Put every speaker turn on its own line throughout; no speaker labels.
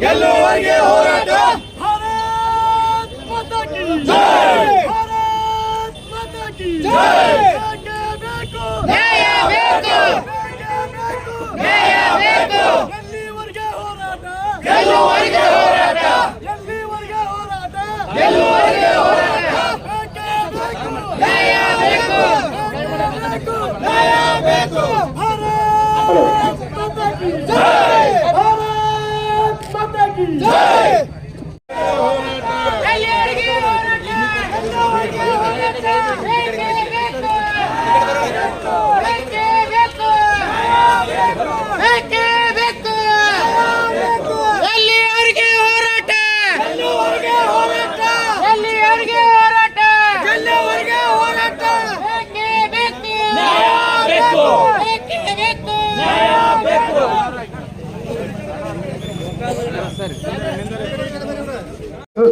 ಗೆಲ್ಲುವವರೆಗೆ ಹೋರಾಟ.
ಭಾರತ್ ಮಾತಾ ಕಿ
ಜೈ!
ಭಾರತ್ ಮಾತಾ ಕಿ
ಜೈ!
ಬೇಕೇ.
ನ್ಯಾಯ ಬೇಕು. ನ್ಯಾಯ ಬೇಕು.
ಎಲ್ಲಿವರೆಗೆ ಹೋರಾಟ?
ಗೆಲ್ಲುವವರೆಗೆ ಹೋರಾಟ.
ಎಲ್ಲಿವರೆಗೆ ಹೋರಾಟ?
ಗೆಲ್ಲುವವರೆಗೆ ಹೋರಾಟ
ಬೇಕೇ ಬೇಕು
ನ್ಯಾಯ ಬೇಕು
ಬೇಕೇ ಬೇಕು
ನ್ಯಾಯ ಬೇಕು
ಭಾರತ್ ಮಾತಾ ಕಿ
ಜೈ!
ಭಾರತ್ ಮಾತಾ ಕಿ
ಜೈ!
ಎಲ್ಲಿವರೆಗೆ ಹೋರಾಟ ಎಲ್ಲಿವರೆಗೆ ಹೋರಾಟ ಬೇಕೇ ಬೇಕು ಬೇಕೇ ಬೇಕು ಬೇಕೇ ಬೇಕು ಎಲ್ಲಿವರೆಗೆ ಹೋರಾಟ
ಎಲ್ಲಿವರೆಗೆ ಹೋರಾಟ
ಎಲ್ಲಿವರೆಗೆ ಹೋರಾಟ
ಎಲ್ಲಿವರೆಗೆ ಹೋರಾಟ
ಬೇಕೇ ಬೇಕು
ಬೇಕು
ಬೇಕೇ ಬೇಕು
ಬೇಕು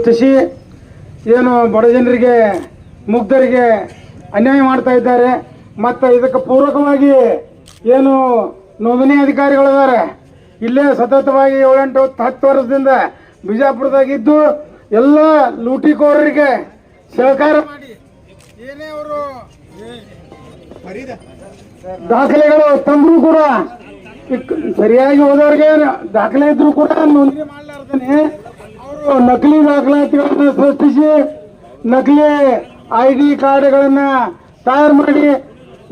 ಸೃಷ್ಟಿಸಿ ಏನು ಬಡ ಜನರಿಗೆ ಮುಗ್ಧರಿಗೆ ಅನ್ಯಾಯ ಮಾಡ್ತಾ ಇದ್ದಾರೆ. ಮತ್ತು ಇದಕ್ಕೆ ಪೂರಕವಾಗಿ ಏನು ನೋಂದಣಿ ಅಧಿಕಾರಿಗಳಿದ್ದಾರೆ. ಇಲ್ಲೇ ಸತತವಾಗಿ ಏಳೆಂಟು ಹೊತ್ತು ವರ್ಷದಿಂದ ಬಿಜಾಪುರದಾಗಿದ್ದು ಎಲ್ಲ ಲೂಟಿಕೋರರಿಗೆ ಸಹಕಾರ ಮಾಡಿ. ಏನೇ ಅವರು ದಾಖಲೆಗಳು ತಂದ್ರು ಕೂಡ ಸರಿಯಾಗಿ ಹೋದವ್ರಿಗೆ ದಾಖಲೆ ಇದ್ರು ಕೂಡ ನೋಂದಣಿ ಮಾಡಲಾರ್ದೇನೆ. ನಕಲಿ ದಾಖಲಾತಿಗಳನ್ನ ಸೃಷ್ಟಿಸಿ ನಕಲಿ ಐ ಡಿ ಕಾರ್ಡ್ಗಳನ್ನ ತಯಾರು ಮಾಡಿ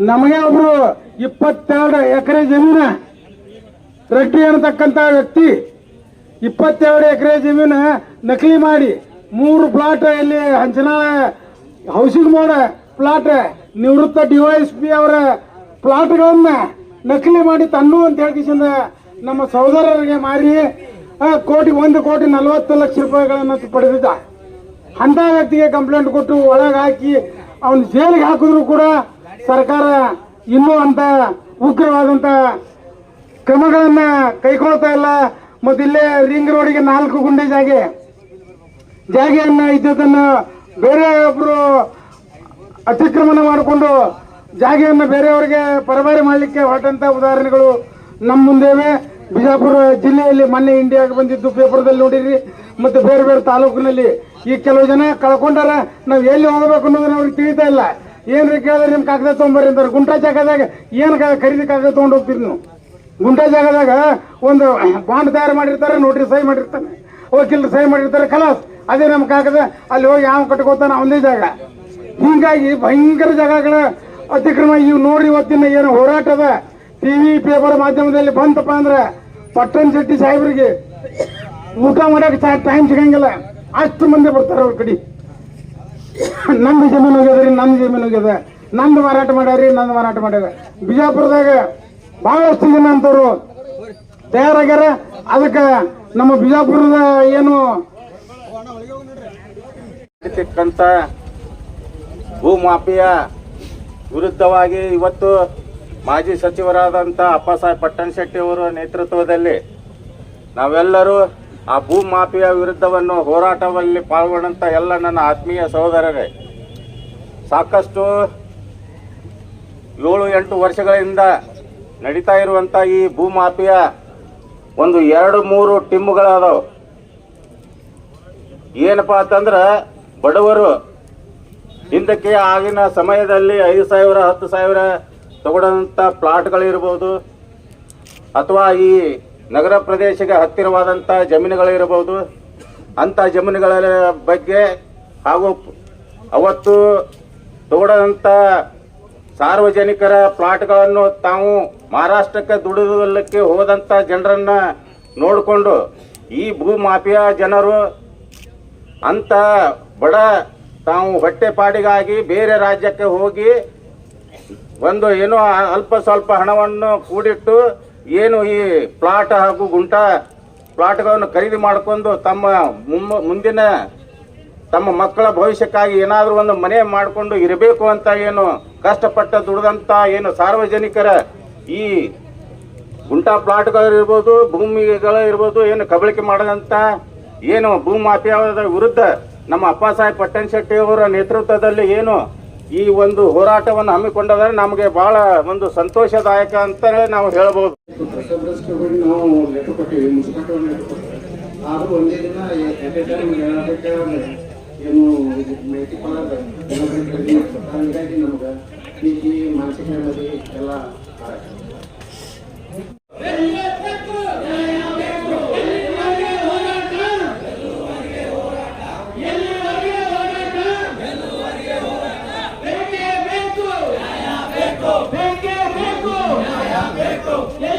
ನಮಗೆ ಒಬ್ರು ಇಪ್ಪತ್ತೆರಡು ಎಕರೆ ಜಮೀನ ರೆಡ್ಡಿ ಅನ್ನತಕ್ಕಂಥ ವ್ಯಕ್ತಿ ಇಪ್ಪತ್ತೆರಡು ಎಕರೆ ಜಮೀನ ನಕಲಿ ಮಾಡಿ ಮೂರು ಪ್ಲಾಟ್ ಇಲ್ಲಿ ಹಂಚನಾಳ ಹೌಸಿಂಗ್ ಬೋರ್ಡ್ ಪ್ಲಾಟ್ ನಿವೃತ್ತ ಡಿ ಎಸ್ ಪಿ ಅವರ ಪ್ಲಾಟ್ಗಳನ್ನ ನಕಲಿ ಮಾಡಿ ತನ್ನು ಅಂತ ಹೇಳ್ಕಿಸಿಂದ ನಮ್ಮ ಸಹೋದರರಿಗೆ ಮಾರಿ ಕೋಟಿ, ಒಂದು ಕೋಟಿ ನಲವತ್ತು ಲಕ್ಷ ರೂಪಾಯಿಗಳನ್ನು ಪಡೆದಿದ್ದ. ಅಂತ ವ್ಯಕ್ತಿಗೆ ಕಂಪ್ಲೇಂಟ್ ಕೊಟ್ಟು ಒಳಗೆ ಹಾಕಿ ಅವನ ಜೈಲಿಗೆ ಹಾಕಿದ್ರು ಕೂಡ ಸರ್ಕಾರ ಇನ್ನೂ ಅಂತ ಉಗ್ರವಾದಂಥ ಕ್ರಮಗಳನ್ನು ಕೈಗೊಳ್ತಾ ಇಲ್ಲ. ಮತ್ತು ಇಲ್ಲೇ ರಿಂಗ್ ರೋಡಿಗೆ ನಾಲ್ಕು ಗುಂಡೆ ಜಾಗೆ. ಜಾಗೆಯನ್ನ ಇದ್ದದನ್ನು ಬೇರೆ ಒಬ್ರು ಅತಿಕ್ರಮಣ ಮಾಡಿಕೊಂಡು ಜಾಗೆಯನ್ನ ಬೇರೆಯವರಿಗೆ ಪರಭಾರಿ ಮಾಡಲಿಕ್ಕೆ ಹೊರಟಂತ ಉದಾಹರಣೆಗಳು ನಮ್ಮ ಮುಂದೆವೆ. ಬಿಜಾಪುರ ಜಿಲ್ಲೆಯಲ್ಲಿ ಮೊನ್ನೆ ಇಂಡಿಯಾಗೆ ಬಂದಿದ್ದು ಪೇಪರ್ದಲ್ಲಿ ನೋಡಿರಿ, ಮತ್ತು ಬೇರೆ ಬೇರೆ ತಾಲೂಕಿನಲ್ಲಿ ಈ ಕೆಲವು ಜನ ಕಳ್ಕೊಂಡಾರ, ನಾವು ಎಲ್ಲಿ ಹೋಗ್ಬೇಕು ಅನ್ನೋದನ್ನ ಅವ್ರಿಗೆ ತಿಳಿತಾ ಇಲ್ಲ. ಏನ್ರಿ ಕೇಳಿದ್ರೆ ನಿಮ್ಮ ಕಾಗದ ತೊಗೊಂಬರ್ರಿ ಅಂತಾರೆ. ಗುಂಟಾ ಜಾಗದಾಗ ಏನು ಖರೀದಿ ಕಾಗದ ತೊಗೊಂಡು ಹೋಗ್ತೀರಿ ನೀವು? ಗುಂಟಾ ಜಾಗದಾಗ ಒಂದು ಬಾಂಡ್ ತಯಾರು ಮಾಡಿರ್ತಾರೆ ನೋಟ್ರಿ ಸಹಿ ಮಾಡಿರ್ತಾನೆ ವಕೀಲರು ಸಹಿ ಮಾಡಿರ್ತಾರೆ ಕಲಾಸ್ ಅದೇ ನಮ್ಮ ಕಾಗದ. ಅಲ್ಲಿ ಹೋಗಿ ಯಾವ ಕಟ್ಕೋತಾನೆ ಒಂದೇ ಜಾಗ. ಹೀಗಾಗಿ ಭಯಂಕರ ಜಾಗಗಳ ಅತಿಕ್ರಮ. ಇವು ನೋಡಿ ಇವತ್ತಿನ ಏನು ಹೋರಾಟದ ಟಿವಿ ಪೇಪರ್ ಮಾಧ್ಯಮದಲ್ಲಿ ಬಂತಪ್ಪ ಅಂದ್ರೆ ಪಟ್ಟಣ ಶೆಟ್ಟಿ ಸಾಹೇಬರಿಗೆ ಊಟ ಮಾಡಕ್ಕೆ ಟೈಮ್ ಸಿಗಂಗಿಲ್ಲ. ಅಷ್ಟು ಮಂದಿ ಬರ್ತಾರೆ ಅವ್ರ ಕಡೆ. ನಂದು ಜಮೀನು ಹೋಗ್ಯದ್ರಿ ನಮ್ಮ ಜಮೀನು ಹೋಗ್ಯದ. ನಂದು ಮಾರಾಟ ಮಾಡ್ಯಾರಿ ನಂದು ಮಾರಾಟ ಮಾಡ್ಯಾರ. ಬಿಜಾಪುರದಾಗ ಬಹಳಷ್ಟು ಜನ ಅಂತವ್ರು ತಯಾರಾಗ್ಯಾರ. ಅದಕ್ಕೆ ನಮ್ಮ ಬಿಜಾಪುರದ ಏನು
ಭೂ ಭೂಮಾಫಿಯ ವಿರುದ್ಧವಾಗಿ ಇವತ್ತು ಮಾಜಿ ಸಚಿವರಾದಂಥ ಅಪ್ಪಸಾಹೇಬ್ ಪಟ್ಟಣ ಶೆಟ್ಟಿ ಅವರ ನೇತೃತ್ವದಲ್ಲಿ ನಾವೆಲ್ಲರೂ ಆ ಭೂಮಾಫಿಯ ವಿರುದ್ಧವನ್ನು ಹೋರಾಟದಲ್ಲಿ ಪಾಲ್ಗೊಂಡಂಥ ಎಲ್ಲ ನನ್ನ ಆತ್ಮೀಯ ಸಹೋದರರೇ, ಸಾಕಷ್ಟು ಏಳು ಎಂಟು ವರ್ಷಗಳಿಂದ ನಡೀತಾ ಇರುವಂಥ ಈ ಭೂಮಾಫಿಯ ಒಂದು ಎರಡು ಮೂರು ಟಿಮ್ಗಳಾದವು ಏನಪ್ಪ ಅಂತಂದ್ರೆ ಬಡವರು ಹಿಂದಕ್ಕೆ ಆಗಿನ ಸಮಯದಲ್ಲಿ ಐದು ಸಾವಿರ, ಹತ್ತು ಸಾವಿರ ತಗೊಳ್ಳೋಂಥ ಪ್ಲಾಟ್ಗಳಿರ್ಬೋದು ಅಥವಾ ಈ ನಗರ ಪ್ರದೇಶಕ್ಕೆ ಹತ್ತಿರವಾದಂಥ ಜಮೀನುಗಳಿರ್ಬೋದು, ಅಂಥ ಜಮೀನುಗಳ ಬಗ್ಗೆ ಹಾಗೂ ಅವತ್ತು ತಗೊಳ್ಳೋಂಥ ಸಾರ್ವಜನಿಕರ ಪ್ಲಾಟ್ಗಳನ್ನು ತಾವು ಮಹಾರಾಷ್ಟ್ರಕ್ಕೆ ದುಡಿದಲಿಕ್ಕೆ ಹೋದಂಥ ಜನರನ್ನ ನೋಡಿಕೊಂಡು ಈ ಭೂ ಮಾಫಿಯಾ ಜನರು ಅಂತ ಬಡ ತಾವು ಹೊಟ್ಟೆಪಾಡಿಗಾಗಿ ಬೇರೆ ರಾಜ್ಯಕ್ಕೆ ಹೋಗಿ ಒಂದು ಏನೋ ಅಲ್ಪ ಸ್ವಲ್ಪ ಹಣವನ್ನು ಕೂಡಿಟ್ಟು ಏನು ಈ ಪ್ಲಾಟ್ ಹಾಗೂ ಗುಂಟ ಪ್ಲಾಟ್ಗಳನ್ನು ಖರೀದಿ ಮಾಡಿಕೊಂಡು ತಮ್ಮ ಮುಂದಿನ ತಮ್ಮ ಮಕ್ಕಳ ಭವಿಷ್ಯಕ್ಕಾಗಿ ಏನಾದರೂ ಒಂದು ಮನೆ ಮಾಡಿಕೊಂಡು ಇರಬೇಕು ಅಂತ ಏನು ಕಷ್ಟಪಟ್ಟ ದುಡಿದಂಥ ಏನು ಸಾರ್ವಜನಿಕರ ಈ ಗುಂಟಾ ಪ್ಲಾಟ್ಗಳಿರ್ಬೋದು ಭೂಮಿಗಳಿರ್ಬೋದು ಏನು ಕಬಳಿಕೆ ಮಾಡಿದಂಥ ಏನು ಭೂಮಾಫಿಯಾದ ವಿರುದ್ಧ ನಮ್ಮ ಅಪ್ಪ ಸಾಹೇಬ್ ಪಟ್ಟಣ ಅವರ ನೇತೃತ್ವದಲ್ಲಿ ಏನು ಈ ಒಂದು ಹೋರಾಟವನ್ನು ಹಮ್ಮಿಕೊಂಡಾದ್ರೆ ನಮಗೆ ಬಹಳ ಒಂದು ಸಂತೋಷದಾಯಕ ಅಂತ ನಾವು ಹೇಳ್ಬೋದು.
ನಾವು ಕೊಟ್ಟಿವಿ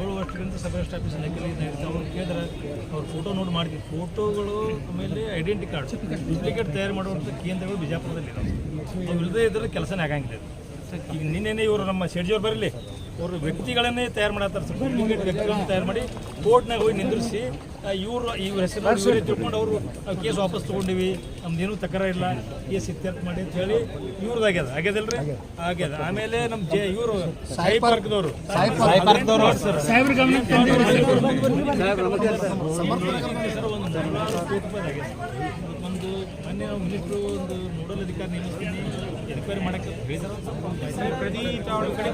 ಏಳು ವರ್ಷಗಳಿಂದ ಸಬ್ ಆಫೀಸ್ ನಕಲಿ ಅವ್ರು ಕೇಳಿದ್ರೆ ಅವ್ರು ಫೋಟೋ ನೋಡಿ ಮಾಡಿದ್ವಿ ಫೋಟೋಗಳು ಆಮೇಲೆ ಐಡೆಂಟಿ ಕಾರ್ಡ್ ಡೂಪ್ಲಿಕೇಟ್ ತಯಾರು ಮಾಡುವಂಥ ಕೇಂದ್ರಗಳು ಬಿಜಾಪುರದಲ್ಲಿ ನಾವು ಇಲ್ಲದೇ ಇದ್ರೆ ಕೆಲಸನೇ ಆಗಂಗಿಲ್ಲ. ಈಗ ನಿನ್ನೆನೇ ಇವರು ನಮ್ಮ ಶೆಡ್ಜಿಯವ್ರು ಬರಲಿ, ಅವರು ವ್ಯಕ್ತಿಗಳನ್ನೇ ತಯಾರು ಮಾಡತ್ತಾರೆ ಡೂಪ್ಲಿಕೇಟ್ ವ್ಯಕ್ತಿಗಳನ್ನ ತಯಾರು ಮಾಡಿ ಕೋರ್ಟ್ನಾಗ ಹೋಗಿ ನಿಂದಿರಿಸಿ ಇವರು ಇವ್ರ ಹೆಸರು ಇವರೇ ತಿಳ್ಕೊಂಡು ಅವರು ಕೇಸ್ ವಾಪಸ್ ತೊಗೊಂಡಿವಿ ನಮ್ದೇನು ತಕರ ಇಲ್ಲ ಕೇಸ್ ಇತ್ಯರ್ಥ ಮಾಡಿ ಅಂತ ಹೇಳಿ ಇವ್ರದ್ದು ಆಗ್ಯದ ಆಗ್ಯದಲ್ರಿ ಆಗ್ಯದ ಆಮೇಲೆ ನಮ್ಮ ಜೆ ಇವರು ಸಾಯಿ ಪಾರ್ಕ್ದವರು ಒಂದು ಮೊನ್ನೆ ನಾವು ಮಿನಿಸ್ಟ್ರು ಒಂದು ನೋಡಲ್ ಅಧಿಕಾರಿ ನೇಮಿಸ್ತೀನಿ ಎನ್ಕ್ವೈರಿ ಮಾಡಕ್ಕೆ ಪ್ರತಿ ಕಡೆ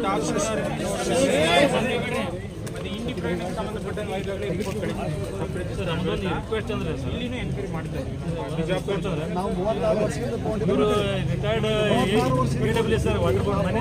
ಇವರು retired W sir water board ಮನೆ.